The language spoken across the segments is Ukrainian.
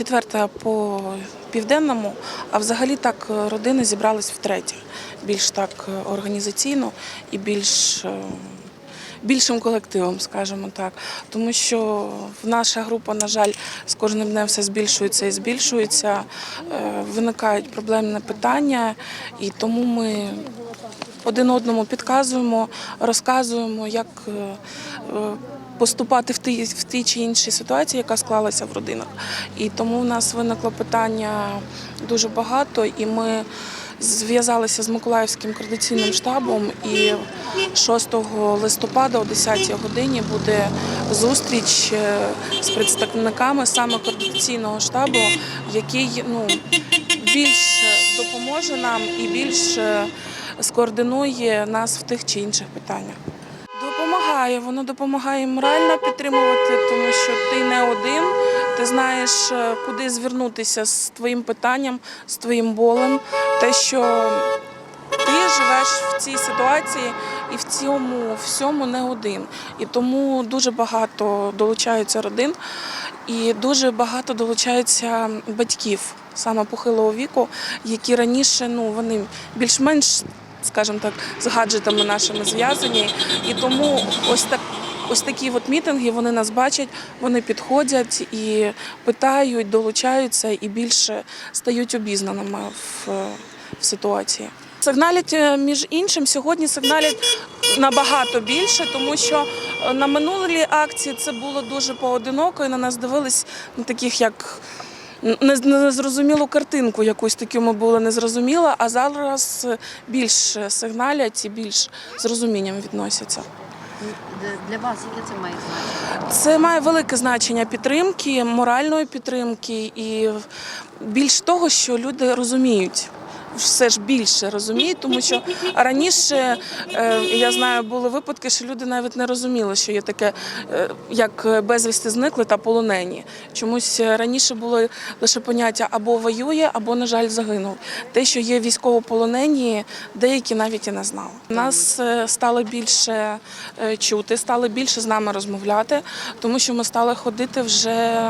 четверта по південному, а взагалі так е, родини зібрались втретє. Більш так е, організаційно і більш. е, Більшим колективом, скажімо так, тому що наша група, на жаль, з кожним днем все збільшується і збільшується. Виникають проблемні питання, і тому ми один одному підказуємо, розказуємо, як поступати в тій, в тій чи іншій ситуації, яка склалася в родинах. І тому в нас виникло питання дуже багато, і ми зв'язалися з Миколаївським координаційним штабом. І 6 листопада о 10 годині буде зустріч е, з представниками саме координаційного штабу, який ну, більш допоможе нам і більш е, скоординує нас в тих чи інших питаннях. Допомагає, воно допомагає морально підтримувати, тому що ти не один, ти знаєш, е, куди звернутися з твоїм питанням, з твоїм болем. Те, що ти живеш в цій ситуації і в цьому всьому не один. І тому дуже багато долучаються родин, і дуже багато долучаються батьків саме похилого віку, які раніше ну вони більш-менш, скажімо так, з гаджетами нашими зв'язані. І тому ось так. Ось такі от мітинги вони нас бачать, вони підходять і питають, долучаються і більше стають обізнаними в, в ситуації. Сигналять е, між іншим сьогодні сигналять набагато більше, тому що е, на минулій акції це було дуже поодиноко, і на нас дивились на таких як незрозумілу картинку, якусь таку ми були незрозуміла, а зараз більш сигналять і більш з розумінням відносяться. Для вас яке це має значення? Це має велике значення підтримки, моральної підтримки і більш того, що люди розуміють. Все ж більше розуміють, тому що раніше е, я знаю, були випадки, що люди навіть не розуміли, що є таке, е, як безвісти зникли та полонені. Чомусь раніше було лише поняття або воює, або, на жаль, загинув. Те, що є військовополонені, деякі навіть і не знали. Нас е, стало більше чути, стали більше з нами розмовляти, тому що ми стали ходити вже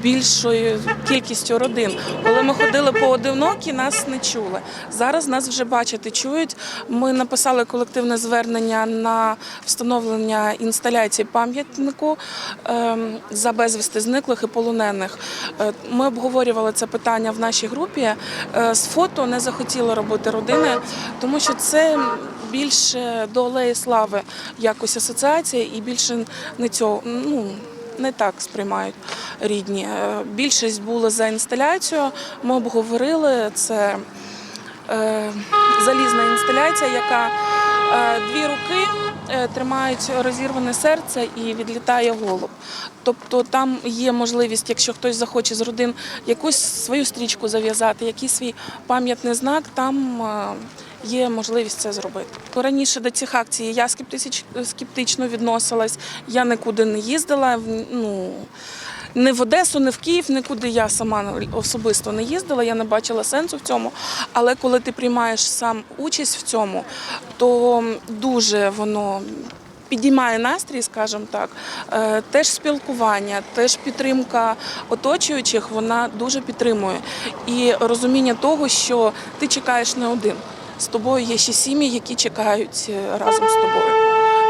більшою кількістю родин. Коли ми ходили поодинокі, нас не чули. Зараз нас вже бачать і чують. Ми написали колективне звернення на встановлення інсталяції пам'ятнику ем, за безвісти зниклих і полонених. Е, Ми обговорювали це питання в нашій групі. Е, З фото не захотіли робити родини, тому що це більше до алеї слави якось асоціація і більше не цього. Ну, не так сприймають рідні. Е, Більшість була за інсталяцію. Ми обговорили це залізна інсталяція, яка е, дві руки е, тримають розірване серце і відлітає голуб. Тобто там є можливість, якщо хтось захоче з родин якусь свою стрічку зав'язати, якийсь свій пам'ятний знак, там е, є можливість це зробити. Раніше до цих акцій я скептич- скептично відносилась, я нікуди не їздила. Ну, не в Одесу, не в Київ, нікуди я сама особисто не їздила, я не бачила сенсу в цьому. Але коли ти приймаєш сам участь в цьому, то дуже воно. Підіймає настрій, скажімо так, Е, теж спілкування, теж підтримка оточуючих, вона дуже підтримує. І розуміння того, що ти чекаєш не один. З тобою є ще сім'ї, які чекають е, разом з тобою.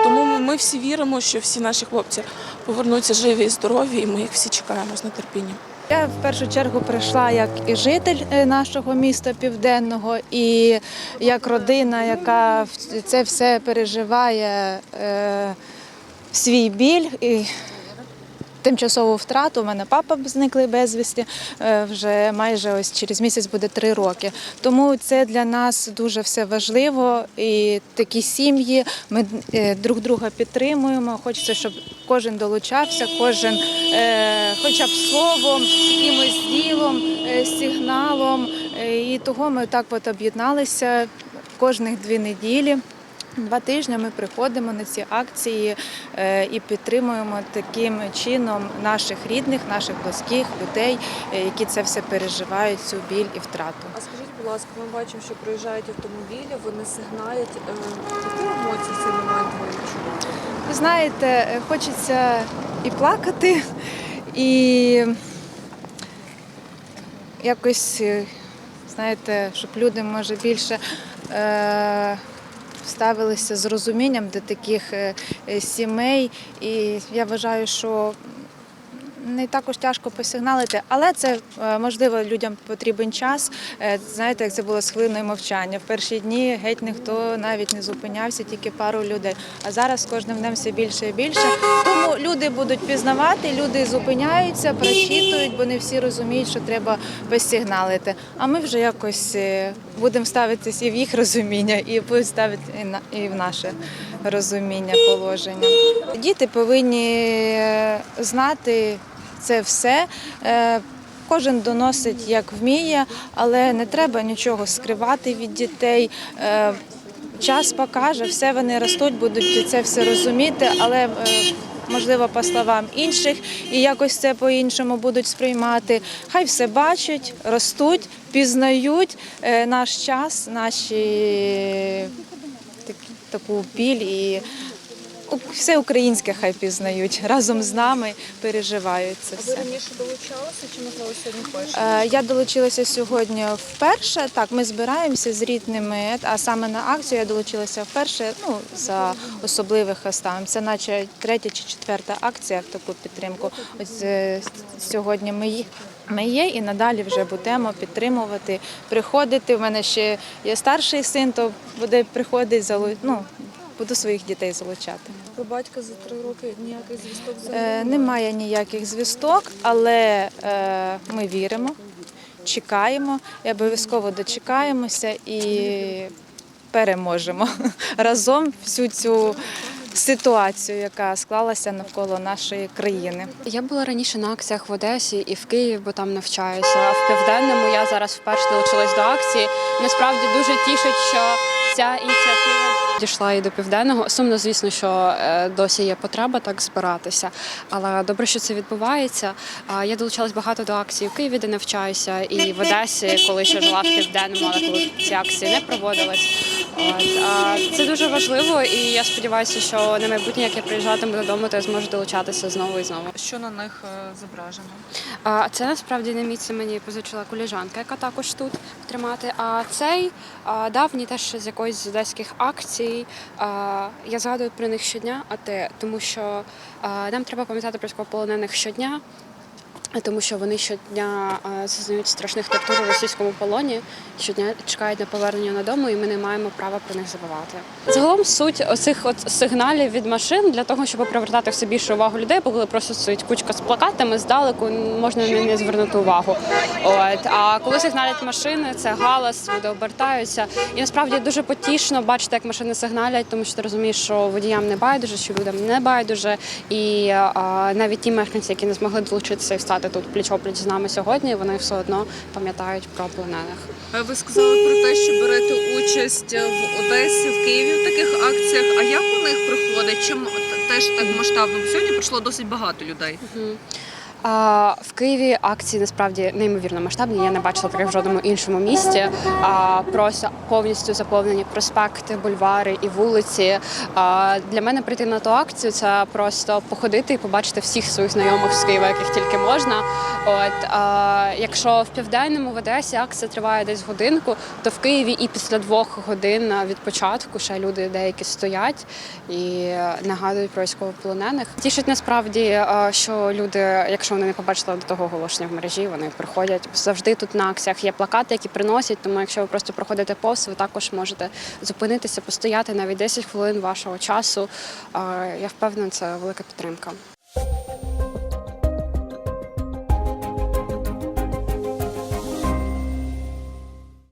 Тому ми- всі віримо, що всі наші хлопці повернуться живі і здорові, і ми їх всі чекаємо з нетерпінням. Я в першу чергу прийшла як і житель е, нашого міста південного, і як родина, яка це все переживає е, свій біль. І Тимчасову втрату у мене папа зниклий безвісті е, вже майже ось через місяць буде три роки. Тому це для нас дуже все важливо. І такі сім'ї ми е, друг друга підтримуємо. Хочеться, щоб кожен долучався, кожен, е, хоча б словом, якимось ділом, сигналом. І того ми так от об'єдналися кожних дві неділі. Два тижні ми приходимо на ці акції е, і підтримуємо таким чином наших рідних, наших близьких людей, е, які це все переживають, цю біль і втрату. А скажіть, будь ласка, ми бачимо, що приїжджають автомобілі, вони сигналять. Е, Які емоції в цей момент ви відчуваєте? Ви знаєте, хочеться і плакати, і якось, знаєте, щоб люди може більше е, ставилися з розумінням до таких е, е, сімей. І я вважаю, що не також тяжко посигналити, але це е, можливо людям потрібен час. Знаєте, як це було з хвилиною мовчання. В перші дні геть ніхто навіть не зупинявся, тільки пару людей. А зараз з кожним днем все більше і більше. Тому люди будуть пізнавати, люди зупиняються, прочитують, бо не всі розуміють, що треба посигналити. А ми вже якось будемо ставитись і в їх розуміння, і будуть ставити і в наше розуміння положення. Діти повинні е, знати це все. Е, Кожен доносить як вміє, але не треба нічого скривати від дітей. Е, Час покаже, все вони ростуть, будуть це все розуміти, але можливо по словам інших і якось це по-іншому будуть сприймати. Хай все бачать, ростуть, пізнають е, наш час, наші таку біль і все українське хай пізнають разом з нами, переживають це А ви раніше долучалися чи можливо сьогодні вперше? Е, Я долучилася сьогодні вперше. Так, ми збираємося з рідними, а саме на акцію я долучилася вперше. Ну за особливих обставин. Це наче третя чи четверта акція в таку підтримку. Ось е, сьогодні ми. Ми є і надалі вже будемо підтримувати, приходити. У мене ще є старший син, то буде приходити залу... ну, буду своїх дітей залучати. Ви батька за три роки ніяких звісток Е, Немає ніяких звісток, але е, ми віримо, чекаємо і обов'язково дочекаємося і переможемо разом всю цю ситуацію, яка склалася навколо нашої країни. Я була раніше на акціях в Одесі і в Києві, бо там навчаюся. А в південному я зараз вперше долучилась до акції. Насправді дуже тішить, що ця ініціатива дійшла і до південного. Сумно, звісно, що е, досі є потреба так збиратися, але добре, що це відбувається. Я долучалась багато до акцій в Києві, де навчаюся, і в Одесі, коли ще жила в південному, але коли ці акції не проводились. А Це дуже важливо, і я сподіваюся, що на майбутнє, як я приїжджатиму додому, то я зможу долучатися знову і знову. що на них е, зображено? А це насправді не мій, це мені позичила коліжанка, яка також тут тримати. А цей а, давній теж з якоїсь з одеських акцій. А, я згадую про них щодня, а те, тому що а, нам треба пам'ятати про військовополонених щодня. Тому що вони щодня зазнають страшних тортур у російському полоні, щодня чекають на повернення додому, і ми не маємо права про них забувати. Загалом суть оцих от сигналів від машин для того, щоб привертати все більше увагу людей, бо коли просто стоїть кучка з плакатами, здалеку можна на не звернути увагу. От а коли сигналять машини, це галас, люди обертаються. І насправді дуже потішно бачити, як машини сигналять, тому що ти розумієш, що водіям не байдуже, що людям не байдуже. І а, навіть ті мешканці, які не змогли долучитися і стати тут пліч-опліч з нами сьогодні, і вони все одно пам'ятають про полонених. Ви сказали про те, що берете участь в Одесі, в Києві в таких акціях. А як у них проходить? Чим теж так масштабно? Сьогодні прийшло досить багато людей. В Києві акції насправді неймовірно масштабні. Я не бачила таких в жодному іншому місті. А, просто повністю заповнені проспекти, бульвари і вулиці. Для мене прийти на ту акцію це просто походити і побачити всіх своїх знайомих з Києва, яких тільки можна. От якщо в південному в Одесі акція триває десь годинку, то в Києві і після двох годин від початку ще люди деякі стоять і нагадують про військовополонених. Тішить насправді, що люди, якщо вони не побачили до того оголошення в мережі, вони приходять завжди тут на акціях. Є плакати, які приносять. Тому якщо ви просто проходите повз, ви також можете зупинитися, постояти навіть 10 хвилин вашого часу. Я впевнена, це велика підтримка.